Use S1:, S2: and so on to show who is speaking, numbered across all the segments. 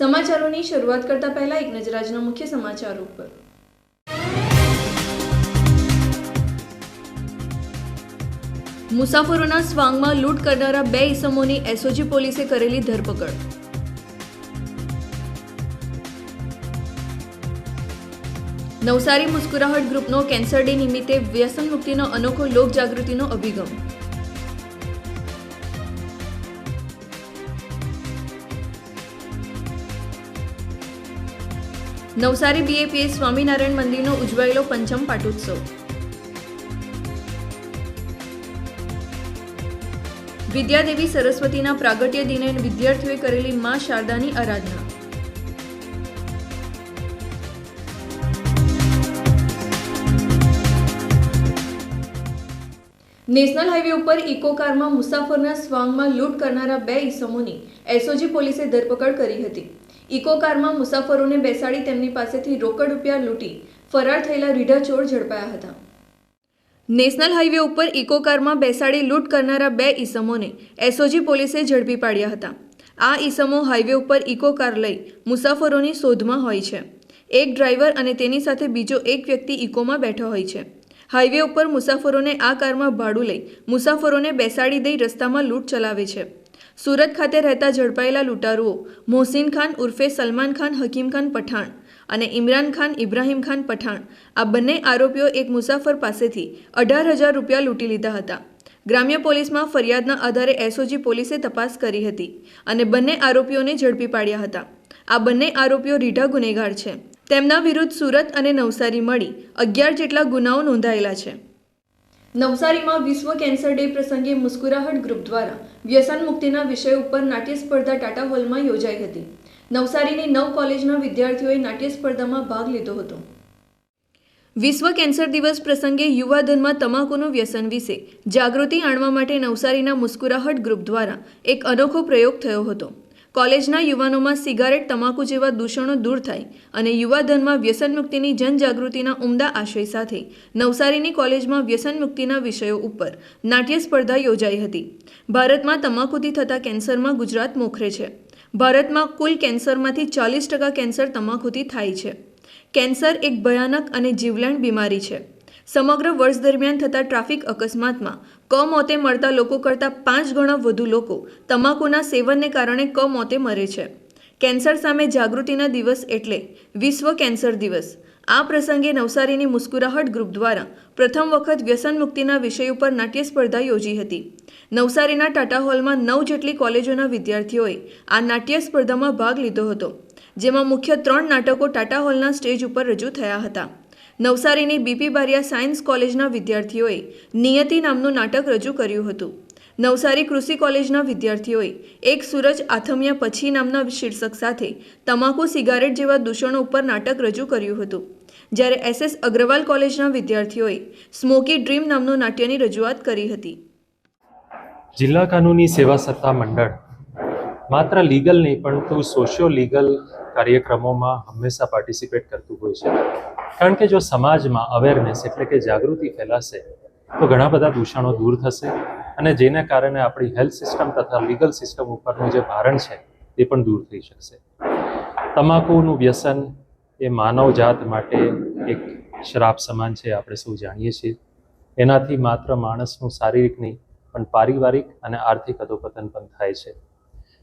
S1: સમાચારોની શરૂઆત કરતા પહેલા એક નજર આજના મુખ્ય સમાચારો ઉપર. મુસાફરોના સ્વાંગમાં લૂંટ કરનારા બે ઇસમોની એસઓજી પોલીસે કરેલી ધરપકડ. નવસારી મુસ્કુરાહટ ગ્રુપનો કેન્સર ડે નિમિત્તે વ્યસન મુક્તિનો અનોખો લોક જાગૃતિનો અભિગમ. નવસારી બીએપીએ સ્વામિનારાયણ મંદિરનો ઉજવાયેલો પંચમ પાટોત્સવ. વિદ્યાદેવી સરસ્વતીના પ્રાગટ્ય દિને વિદ્યાર્થીઓએ કરેલી મા શારદાની આરાધના. નેશનલ હાઈવે ઉપર ઇકો કારમાં મુસાફરના સ્વાંગમાં લૂંટ કરનારા બે ઇસમોની એસઓજી પોલીસે ધરપકડ કરી હતી. ઇકો કારમાં મુસાફરોને બેસાડી તેમની પાસેથી રોકડ રૂપિયા લૂંટી ફરાર થયેલા રીઢા ચોર ઝડપાયા હતા. નેશનલ હાઈવે ઉપર ઇકો કારમાં બેસાડી લૂંટ કરનારા બે ઈસમોને એસઓજી પોલીસે ઝડપી પાડ્યા હતા. આ ઈસમો હાઈવે ઉપર ઇકો કાર લઈ મુસાફરોની શોધમાં હોય છે. એક ડ્રાઈવર અને તેની સાથે બીજો એક વ્યક્તિ ઇકોમાં બેઠો હોય છે. હાઈવે ઉપર મુસાફરોને આ કારમાં ભાડું લઈ મુસાફરોને બેસાડી દઈ રસ્તામાં લૂંટ ચલાવે છે. સુરત ખાતે રહેતા ઝડપાયેલા લૂંટારુઓ મોહસિન ખાન ઉર્ફે સલમાન ખાન, હકીમ ખાન પઠાણ અને ઇમરાન ખાન, ઇબ્રાહીમ ખાન પઠાણ આ બંને આરોપીઓ એક મુસાફર પાસેથી અઢાર હજાર રૂપિયા લૂંટી લીધા હતા. ગ્રામ્ય પોલીસમાં ફરિયાદના આધારે એસઓજી પોલીસે તપાસ કરી હતી અને બંને આરોપીઓને ઝડપી પાડ્યા હતા. આ બંને આરોપીઓ રીઢા ગુનેગાર છે. તેમના વિરુદ્ધ સુરત અને નવસારી મળી અગિયાર જેટલા ગુનાઓ નોંધાયેલા છે. નવસારીમાં વિશ્વ કેન્સર ડે પ્રસંગે મુસ્કુરાહટ ગ્રુપ દ્વારા વ્યસન મુક્તિના વિષય ઉપર નાટ્ય સ્પર્ધા ટાટા હોલમાં યોજાઈ હતી. નવસારીની નવ કોલેજના વિદ્યાર્થીઓએ નાટ્ય સ્પર્ધામાં ભાગ લીધો હતો. વિશ્વ કેન્સર દિવસ પ્રસંગે યુવાધનમાં તમાકુનું વ્યસન વિશે જાગૃતિ આણવા માટે નવસારીના મુસ્કુરાહટ ગ્રુપ દ્વારા એક અનોખો પ્રયોગ થયો હતો. કોલેજના યુવાનોમાં સિગારેટ, તમાકુ જેવા દૂષણો દૂર થાય અને યુવાધનમાં વ્યસન મુક્તિની જનજાગૃતિના ઉમદા આશય સાથે નવસારીની કોલેજમાં વ્યસન વિષયો ઉપર નાટ્ય સ્પર્ધા યોજાઈ હતી. ભારતમાં તમાકુથી થતા કેન્સરમાં ગુજરાત મોખરે છે. ભારતમાં કુલ કેન્સરમાંથી ચાલીસ ટકા કેન્સર તમાકુથી થાય છે. કેન્સર એક ભયાનક અને જીવલેણ બીમારી છે. સમગ્ર વર્ષ દરમિયાન થતા ટ્રાફિક અકસ્માતમાં કમોતે મળતા લોકો કરતાં પાંચ ગણા વધુ લોકો તમાકુના સેવનને કારણે કમોતે મરે છે. કેન્સર સામે જાગૃતિના દિવસ એટલે વિશ્વ કેન્સર દિવસ. આ પ્રસંગે નવસારીની મુસ્કુરાહટ ગ્રુપ દ્વારા પ્રથમ વખત વ્યસન મુક્તિના વિષય ઉપર નાટ્ય સ્પર્ધા યોજી હતી. નવસારીના ટાટા હોલમાં નવ જેટલી કોલેજોના વિદ્યાર્થીઓએ આ નાટ્ય સ્પર્ધામાં ભાગ લીધો હતો, જેમાં મુખ્ય ત્રણ નાટકો ટાટા હોલના સ્ટેજ ઉપર રજૂ થયા હતા. નવસારીની બીપી બારિયા સાયન્સ કોલેજના વિદ્યાર્થીઓએ નિયતિ નામનું નાટક રજૂ કર્યું હતું. નવસારી કૃષિ કોલેજના વિદ્યાર્થીઓએ એક સૂરજ આથમ્યા પછી નામના શીર્ષક સાથે તમાકુ સિગારેટ જેવા દૂષણો ઉપર નાટક રજૂ કર્યું હતું. જ્યારે એસએસ અગ્રવાલ કોલેજના વિદ્યાર્થીઓએ સ્મોકી ડ્રીમ નામનું નાટ્યની રજૂઆત કરી હતી.
S2: જિલ્લા કાનૂની સેવા સત્તા મંડળ માત્ર લીગલ નહીં, પરંતુ સોશિયો લીગલ કાર્યક્રમોમાં હંમેશા પાર્ટિસિપેટ કરતું હોય છે. કારણ કે જો સમાજમાં અવેરનેસ એટલે કે જાગૃતિ ફેલાશે, તો ઘણા બધા દૂષણો દૂર થશે અને જેને કારણે આપણી હેલ્થ સિસ્ટમ તથા લીગલ સિસ્ટમ ઉપરનું જે ભારણ છે, એ પણ દૂર થઈ શકશે. તમાકુનું વ્યસન એ માનવ જાત માટે એક શ્રાપ સમાન છે, આપણે સૌ જાણીએ છીએ. એનાથી માત્ર માણસનું શારીરિક નહીં, પણ પારિવારિક અને આર્થિક અધોપતન પણ થાય છે.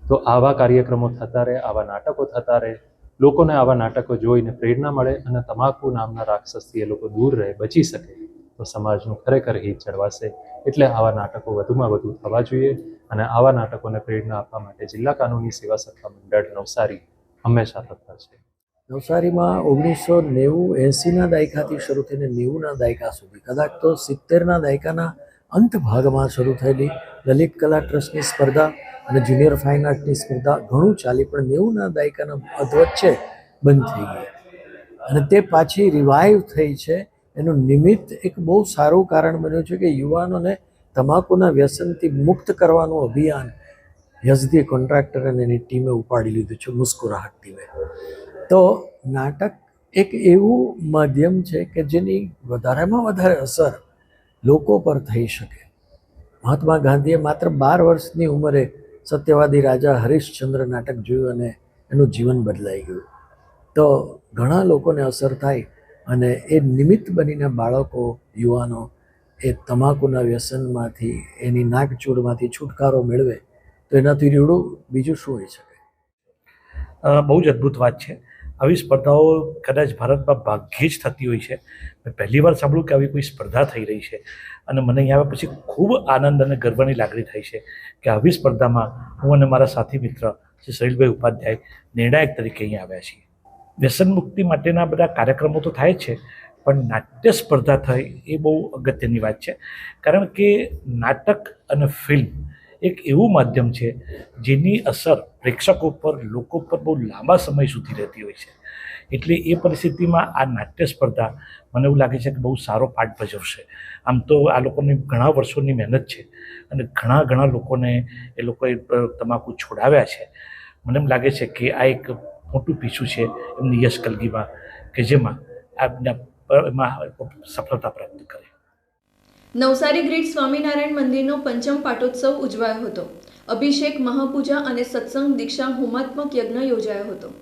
S2: તો આવા કાર્યક્રમો થતા રહે, આવા નાટકો થતા રહે, લોકોને આવા નાટકો જોઈને પ્રેરણા મળે અને તમાકુ નામના રાક્ષસથી એ લોકો દૂર રહે, બચી શકે. તો સમાજનું ખરેખર હિત જળવાશે. એટલે આવા નાટકો વધુમાં વધુ થવા જોઈએ અને આવા નાટકોને પ્રેરણા આપવા માટે જિલ્લા કાનૂની સેવા સત્તા મંડળ નવસારી હંમેશા તત્પર છે.
S3: નવસારીમાં ઓગણીસો નેવું એંસીના દાયકાથી શરૂ થઈને નેવુંના દાયકા સુધી, કદાચ તો સિત્તેરના દાયકાના અંત ભાગમાં શરૂ થયેલી લલિત કલા ટ્રસ્ટની સ્પર્ધા અને જુનિયર ફાઇન આર્ટની સ્પર્ધા ઘણું ચાલી, પણ નેવુંના દાયકાના અધવચ્ચે બંધ થઈ ગઈ. અને તે પાછી રિવાઈવ થઈ છે. એનું નિમિત્ત એક બહુ સારું કારણ બન્યું છે કે યુવાનોને તમાકુના વ્યસનથી મુક્ત કરવાનું અભિયાન યઝદી કોન્ટ્રાક્ટર અને એની ટીમે ઉપાડી લીધું છે મુસ્કુરાહટ ટીમે. તો નાટક એક એવું માધ્યમ છે કે જેની વધારેમાં વધારે અસર લોકો પર થઈ શકે. મહાત્મા ગાંધીએ માત્ર બાર વર્ષની ઉંમરે સત્યવાદી રાજા હરીશચંદ્ર નાટક જોયું અને એનું જીવન બદલાઈ ગયું. તો ઘણા લોકોને અસર થાય અને એ નિમિત્ત બનીને બાળકો, યુવાનો એ તમાકુના વ્યસનમાંથી, એની નાગચૂડમાંથી છુટકારો મેળવે તો એનાથી રીવડું બીજું શું હોઈ શકે?
S4: બહુ જ અદ્ભુત વાત છે. આવી સ્પર્ધાઓ કદાચ ભારતમાં ભાગ્યે જ થતી હોય છે. મેં પહેલી વાર સાંભળ્યું કે આવી કોઈ સ્પર્ધા થઈ રહી છે. અને મને અહીં આવ્યા પછી ખૂબ આનંદ અને ગર્વની લાગણી થઈ છે કે આવી સ્પર્ધામાં હું અને મારા સાથી મિત્ર શ્રી સહીલભાઈ ઉપાધ્યાય નિર્ણાયક તરીકે અહીં આવ્યા છીએ. વ્યસન મુક્તિ માટેના બધા કાર્યક્રમો તો થાય જ છે, પણ નાટ્ય સ્પર્ધા થઈ એ બહુ અગત્યની વાત છે. કારણ કે નાટક અને ફિલ્મ એક એવું માધ્યમ છે, જેની અસર પ્રેક્ષકો પર લોકો પર બહુ લાંબા સમય સુધી રહેતી હોય છે. એટલે એ પરિસ્થિતિમાં આ નાટ્ય સ્પર્ધા મને એવું લાગે છે કે બહુ સારો પાઠ ભજવશે. આમ તો આ લોકોની ઘણા વર્ષોની મહેનત છે અને ઘણા ઘણા લોકોને એ લોકોએ તમાકુ છોડાવ્યા છે. મને એમ લાગે છે કે આ એક મોટું પીછું છે એમની યશ કલગીમાં કે જેમાં આ એમાં સફળતા પ્રાપ્ત કરે.
S1: નવસારી ગ્રીડ સ્વામિનારાયણ મંદિરનો પંચમ પાટોત્સવ ઉજવાયો હતો. અભિષેક, મહાપૂજા અને સત્સંગ, દીક્ષા, હોમાત્મક યજ્ઞ યોજાયો હતો.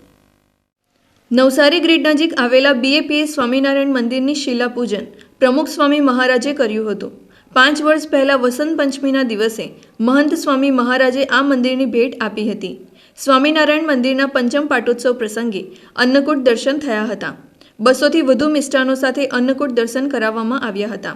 S1: નવસારી ગ્રીડ નજીક આવેલા બીએપીએ સ્વામિનારાયણ મંદિરની શિલાપૂજન પ્રમુખ સ્વામી મહારાજે કર્યું હતું. પાંચ વર્ષ પહેલાં વસંત પંચમીના દિવસે મહંત સ્વામી મહારાજે આ મંદિરની ભેટ આપી હતી. સ્વામિનારાયણ મંદિરના પંચમ પાટોત્સવ પ્રસંગે અન્નકૂટ દર્શન થયા હતા. બસોથી વધુ મિષ્ટાનો સાથે અન્નકૂટ દર્શન કરાવવામાં આવ્યા હતા.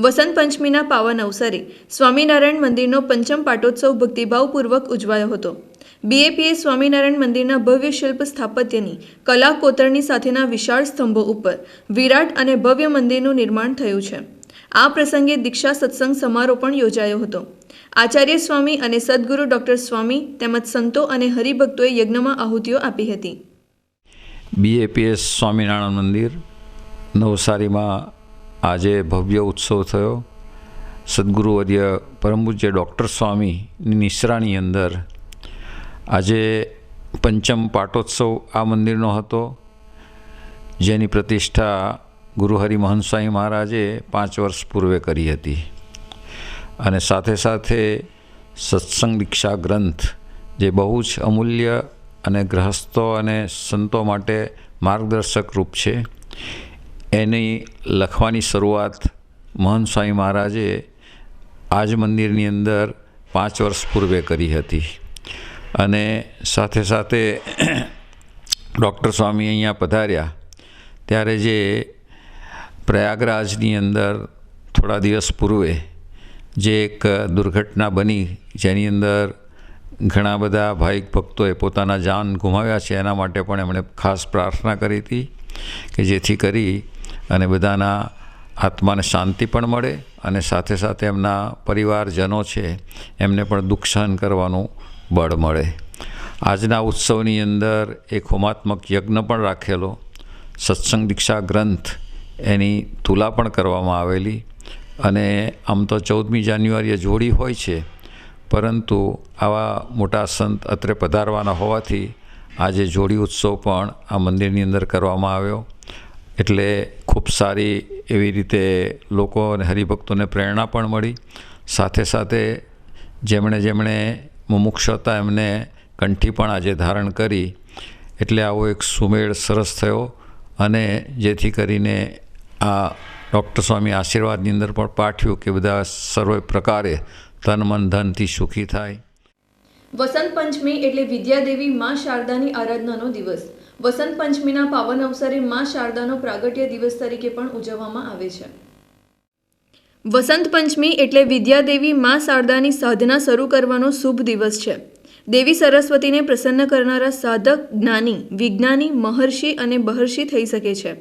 S1: વસંત પંચમીના પાવન અવસરે સ્વામિનારાયણ મંદિરનો પંચમ પાટોત્સવ ભક્તિભાવપૂર્વક ઉજવાયો હતો. બીએપીએ સ્વામિનારાયણ મંદિરના ભવ્ય શિલ્પ સ્થાપત્યની કલા કોતરણી સાથેના વિશાળ સ્તંભો ઉપર વિરાટ અને ભવ્ય મંદિરનું નિર્માણ થયું છે. આ પ્રસંગે દીક્ષા સત્સંગ સમારોહ પણ યોજાયો હતો. આચાર્ય સ્વામી અને સદગુરુ ડૉક્ટર સ્વામી તેમજ સંતો અને હરિભક્તોએ યજ્ઞમાં આહુતિઓ આપી હતી.
S5: બીએપીએસ સ્વામિનારાયણ મંદિર નવસારીમાં આજે ભવ્ય ઉત્સવ થયો. સદગુરુવર્ય પરમપૂજ્ય ડૉક્ટર સ્વામીની નિશ્રાની અંદર આજે પંચમ પાટોત્સવ આ મંદિરનો હતો. જેની પ્રતિષ્ઠા ગુરુહરિ મહંત મહારાજે પાંચ વર્ષ પૂર્વે કરી હતી. અને સાથે સાથે સત્સંગ દીક્ષા ગ્રંથ, જે બહુ જ અમૂલ્ય અને ગ્રહસ્થો અને સંતો માટે માર્ગદર્શક રૂપ છે. એની લખવાની શરૂઆત મહંત સ્વામી મહારાજે આજ મંદિરની અંદર પાંચ વર્ષ પૂર્વે કરી હતી. અને સાથે સાથે ડૉક્ટર સ્વામી અહીંયા પધાર્યા. ત્યારે જે પ્રયાગરાજની અંદર થોડા દિવસ પૂર્વે જે એક દુર્ઘટના બની, જેની અંદર ઘણા બધા ભાઈક ભક્તોએ પોતાના જાન ગુમાવ્યા છે, એના માટે પણ એમણે ખાસ પ્રાર્થના કરી હતી કે જેથી કરી અને બધાના આત્માને શાંતિ પણ મળે અને સાથે સાથે એમના પરિવારજનો છે, એમને પણ દુઃખ સહન કરવાનું બળ મળે. આજના ઉત્સવની અંદર એક હોમાત્મક યજ્ઞ પણ રાખેલો. સત્સંગ દીક્ષા ગ્રંથ એની તુલા પણ કરવામાં આવેલી અને આમ તો ચૌદમી જાન્યુઆરીએ જોડી હોય છે, પરંતુ આવા મોટા સંત અત્રે પધારવાના હોવાથી આજે જોડી ઉત્સવ પણ આ મંદિરની અંદર કરવામાં આવ્યો. એટલે ખૂબ સારી એવી રીતે લોકો અને હરિભક્તોને પ્રેરણા પણ મળી. સાથે સાથે જેમણે જેમણે મુમુક્ષ હતા એમને કંઠી પણ આજે ધારણ કરી, એટલે આવો એક સુમેળ સરસ થયો અને જેથી કરીને આ ડૉક્ટર સ્વામી આશીર્વાદની અંદર પણ પાઠવ્યું કે બધા સર્વ પ્રકારે તન મન ધનથી સુખી થાય.
S1: વસંત પંચમી એટલે વિદ્યાદેવી મા શારદાની આરાધનાનો દિવસ. વસંત પંચમીના પાવન અવસરે મા શારદાનો પ્રાગટ્ય દિવસ તરીકે પણ ઉજવવામાં આવે છે. વસંત પંચમી એટલે વિદ્યાદેવી મા શારદાની સાધના શરૂ કરવાનો શુભ દિવસ છે. દેવી સરસ્વતીને પ્રસન્ન કરનારા સાધક, જ્ઞાની, વિજ્ઞાની, મહર્ષિ અને બહર્ષિ થઈ શકે છે.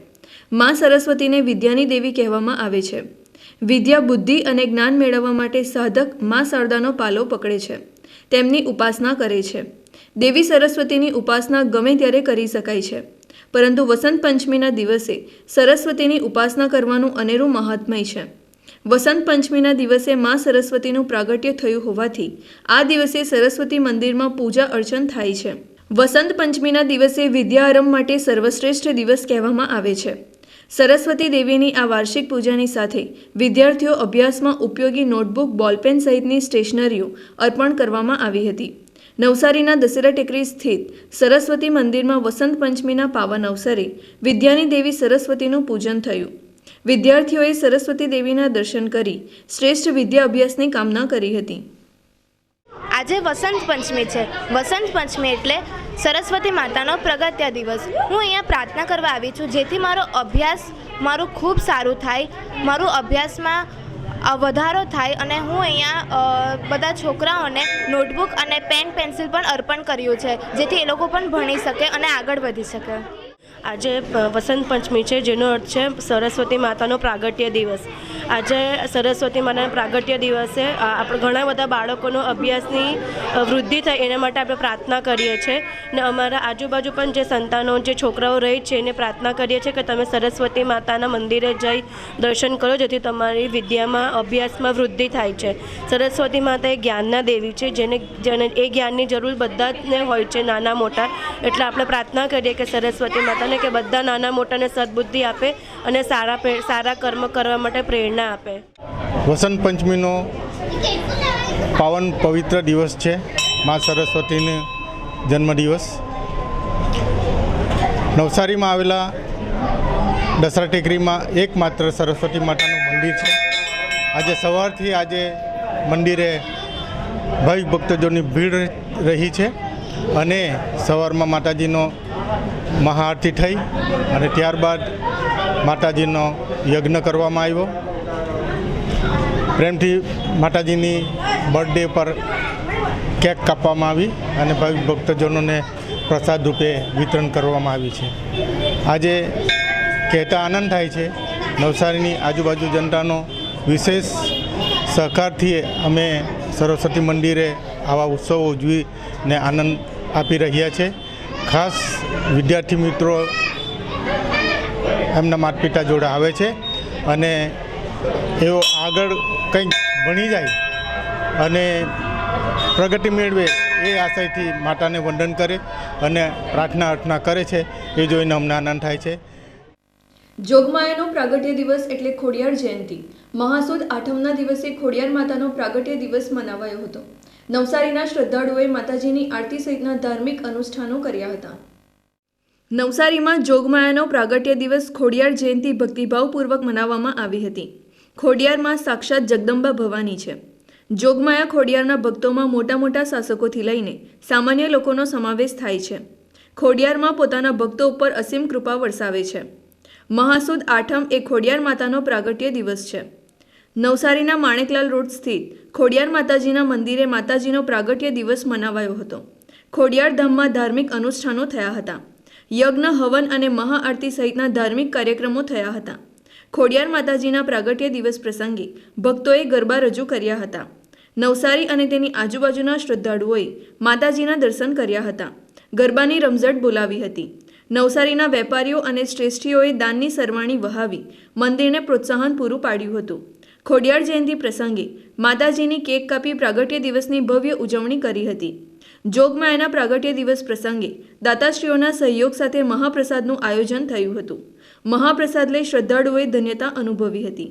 S1: મા સરસ્વતીને વિદ્યાની દેવી કહેવામાં આવે છે. વિદ્યા, બુદ્ધિ અને જ્ઞાન મેળવવા માટે સાધક મા શારદાનો પાલો પકડે છે. તેમની ઉપાસના કરે છે. દેવી સરસ્વતીની ઉપાસના ગમે ત્યારે કરી શકાય છે. પરંતુ વસંત પંચમીના દિવસે સરસ્વતીની ઉપાસના કરવાનું અનેરું મહાત્મય છે. વસંત પંચમીના દિવસે મા સરસ્વતીનું પ્રાગટ્ય થયું હોવાથી આ દિવસે સરસ્વતી મંદિરમાં પૂજા અર્ચન થાય છે. વસંત પંચમીના દિવસે વિદ્યાઆરંભ માટે સર્વશ્રેષ્ઠ દિવસ કહેવામાં આવે છે. સરસ્વતી દેવીની આ વાર્ષિક પૂજાની સાથે વિદ્યાર્થીઓ અભ્યાસમાં ઉપયોગી નોટબુક, બોલપેન સહિતની સ્ટેશનરીઓ અર્પણ કરવામાં આવી હતી. નવસારીના દશેરા ટેકરી સ્થિત સરસ્વતી મંદિરમાં વસંત પંચમીના પાવન અવસરે વિદ્યાની દેવી સરસ્વતીનું પૂજન થયું. વિદ્યાર્થીઓએ સરસ્વતી દેવીના દર્શન કરી શ્રેષ્ઠ વિદ્યા અભ્યાસની કામના કરી હતી.
S6: આજે વસંત પંચમી છે. વસંત પંચમી એટલે સરસ્વતી માતાનો પ્રગત્ય દિવસ. હું અહીંયા પ્રાર્થના કરવા આવી છું, જેથી મારો અભ્યાસ મારું ખૂબ સારું થાય. મારું અભ્યાસમાં વધારો થાય અને હું અહીંયા બધા છોકરાઓને નોટબુક અને પેન, પેન્સિલ પણ અર્પણ કર્યું છે, જેથી એ લોકો પણ ભણી શકે અને આગળ વધી શકે.
S7: આજે વસંત પંચમી છે, જેનો અર્થ છે સરસ્વતી માતાનો પ્રાગટ્ય દિવસ. આજે સરસ્વતી માતાના પ્રાગટ્ય દિવસે આપણે ઘણા બધા બાળકોનો અભ્યાસની વૃદ્ધિ થાય એના માટે આપણે પ્રાર્થના કરીએ છીએ. ને અમારા આજુબાજુ પણ જે સંતાનો, જે છોકરાઓ રહે છે, એને પ્રાર્થના કરીએ છીએ કે તમે સરસ્વતી માતાના મંદિરે જઈ દર્શન કરો, જેથી તમારી વિદ્યામાં, અભ્યાસમાં વૃદ્ધિ થાય છે. સરસ્વતી માતા એ જ્ઞાનના દેવી છે, જેને જેને, એ જ્ઞાનની જરૂર બધા જ ને હોય છે, નાના મોટા. એટલે આપણે પ્રાર્થના કરીએ કે સરસ્વતી માતાને કે બધા નાના મોટાને સદબુદ્ધિ આપે અને સારા સારા કર્મ કરવા માટે પ્રેરણા આપે.
S8: વસંત પંચમીનો પાવન પવિત્ર દિવસ છે. મા સરસ્વતીનો જન્મદિવસ. નવસારીમાં આવેલા દસરા ટેકરીમાં એકમાત્ર સરસ્વતી માતાનું મંદિર છે. આજે સવારથી આજે મંદિરે ભાવિક ભક્તજોની ભીડ રહી છે. અને સવારમાં માતાજીનો મહાઆરતી થઈ અને ત્યારબાદ માતાજીનો યજ્ઞ કરવામાં આવ્યો. પ્રેમથી માતાજીની બર્થડે પર કેક કાપવામાં આવી અને ભક્તજનોને પ્રસાદ રૂપે વિતરણ કરવામાં આવી છે. આજે કહેતા આનંદ થાય છે, નવસારીની આજુબાજુ જનતાનો વિશેષ સહકારથી અમે સરસ્વતી મંદિરે આવા ઉત્સવો ઉજવીને આનંદ આપી રહ્યા છે. ખાસ વિદ્યાર્થી મિત્રો એમના માતા જોડે આવે છે અને એઓ આગળ કંઈક ભણી જાય અને પ્રગતિ મેળવે એ આશયથી માતાને વંદન કરે અને પ્રાર્થના અર્થના કરે છે, એ જોઈને અમને આનંદ થાય છે.
S1: જોગમાયાનો પ્રાગટ્ય દિવસ એટલે ખોડિયાર જયંતિ. મહાસુદ આઠમના દિવસે ખોડિયાર માતાનો પ્રાગટ્ય દિવસ મનાવાયો હતો. નવસારીના શ્રદ્ધાળુઓએ માતાજીની આરતી સહિતના ધાર્મિક અનુષ્ઠાનો કર્યા હતા. નવસારીમાં જોગમાયાનો પ્રાગટ્ય દિવસ ખોડિયાર જયંતિ ભક્તિભાવપૂર્વક મનાવવામાં આવી હતી. ખોડિયારમાં સાક્ષાત જગદંબા ભવાની છે. જોગમાયા ખોડિયારના ભક્તોમાં મોટા મોટા શાસકોથી લઈને સામાન્ય લોકોનો સમાવેશ થાય છે. ખોડિયારમાં પોતાના ભક્તો ઉપર અસીમ કૃપા વરસાવે છે. મહાસુદ આઠમ એ ખોડિયાર માતાનો પ્રાગટ્ય દિવસ છે. નવસારીના માણેકલાલ રોડ સ્થિત ખોડિયાર માતાજીના મંદિરે માતાજીનો પ્રાગટ્ય દિવસ મનાવાયો હતો. ખોડિયાર ધામમાં ધાર્મિક અનુષ્ઠાનો થયા હતા. યજ્ઞ, હવન અને મહાઆરતી સહિતના ધાર્મિક કાર્યક્રમો થયા હતા. ખોડિયાર માતાજીના પ્રાગટ્ય દિવસ પ્રસંગે ભક્તોએ ગરબા રજૂ કર્યા હતા. નવસારી અને તેની આજુબાજુના શ્રદ્ધાળુઓએ માતાજીના દર્શન કર્યા હતા. ગરબાની રમઝટ બોલાવી હતી. નવસારીના વેપારીઓ અને શ્રેષ્ઠીઓએ દાનની સરવાણી વહાવી મંદિરને પ્રોત્સાહન પૂરું પાડ્યું હતું. ખોડિયાર જયંતિ પ્રસંગે માતાજીની કેક કાપી પ્રાગટ્ય દિવસની ભવ્ય ઉજવણી કરી હતી. જોગમાયાના પ્રાગટ્ય દિવસ પ્રસંગે દાતાશ્રીઓના સહયોગ સાથે મહાપ્રસાદનું આયોજન થયું હતું. મહાપ્રસાદ લઈ શ્રદ્ધાળુઓએ ધન્યતા અનુભવી હતી.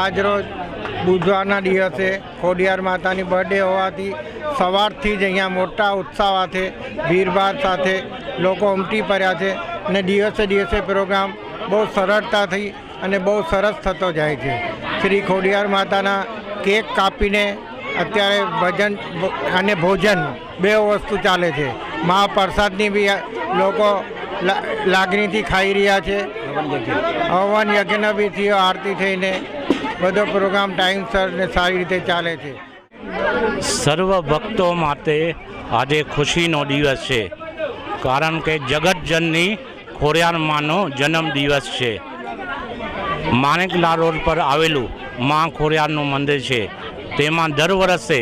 S9: આજરોજ બુધવારના દિવસે ખોડિયાર માતાની બર્થડે હોવાથી સવારથી જ અહીંયા મોટા ઉત્સાહ સાથે, ભીડભાડ સાથે લોકો ઉમટી પડ્યા છે અને દિવસે દિવસે પ્રોગ્રામ બહુ સરળતાથી અને બહુ સરસ થતો જાય છે. શ્રી ખોડિયાર માતાના કેક કાપીને અત્યારે ભજન અને ભોજન બે વસ્તુ ચાલે છે. મહાપ્રસાદની બી લોકો લાગણીથી ખાઈ રહ્યા છે. હવન યજ્ઞ બી થયો, આરતી થઈને બધો પ્રોગ્રામ ટાઈમસર ને સારી રીતે ચાલે છે.
S10: સર્વ ભક્તો માટે આજે ખુશીનો દિવસ છે. કારણ કે જગતજનની ખોરિયારમાંનો જન્મ દિવસ છે. માણેકલા રોડ પર આવેલું મા ખોડિયારનું મંદિર છે. તેમાં દર વર્ષે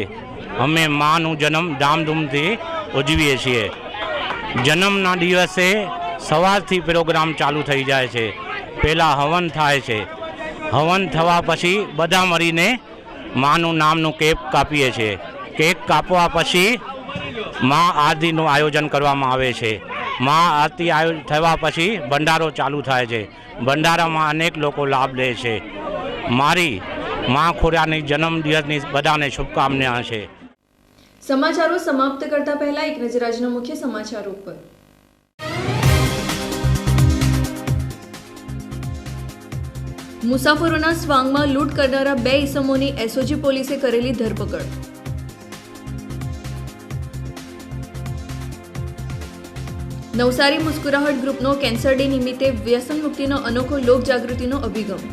S10: અમે માનું જન્મ ધામધૂમથી ઉજવીએ છીએ. જન્મના દિવસે સવારથી પ્રોગ્રામ ચાલુ થઈ જાય છે. પહેલાં હવન થાય છે. હવન થવા પછી બધા મળીને માનું નામનું કેક કાપીએ છીએ કેક કાપવા પછી મા આરતીનું આયોજન કરવામાં આવે છે. મા આરતી થવા પછી ભંડારો ચાલુ થાય છે. ભંડારામાં અનેક લોકો લાભ લે છે. મારી મા ખોરાની જન્મદિવસની બધાને શુભકામના છે.
S1: સમાચારો સમાપ્ત કરતા પહેલા એક નજર આજના મુખ્ય સમાચારો પર મુસાફરોના સ્વાંગમાં લૂંટ કરનારા બે ઇસમોની એસઓજી પોલીસે કરેલી ધરપકડ. નવસારી મુસ્કુરાહટ ગ્રુપનો કેન્સર ડે નિમિત્તે વ્યસન મુક્તિનો અનોખો લોક જાગૃતિનો અભિગમ.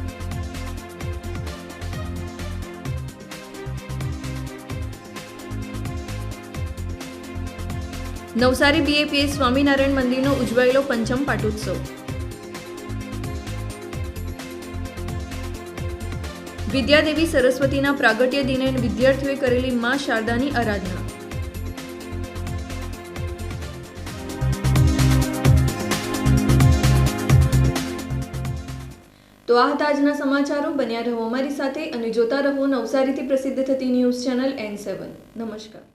S1: નવસારી બીએપીએ સ્વામિનારાયણ મંદિરનો ઉજવાયેલો પંચમ પાટોત્સવ. વિદ્યાદેવી સરસ્વતીના પ્રાગટ્ય દિને વિદ્યાર્થીઓએ કરેલી મા શારદાની આરાધના. તો આ હતા આજના સમાચારો. બન્યા રહો અમારી સાથે અને જોતા રહો નવસારીથી પ્રસિદ્ધ થતી ન્યૂઝ ચેનલ એન સેવન. નમસ્કાર.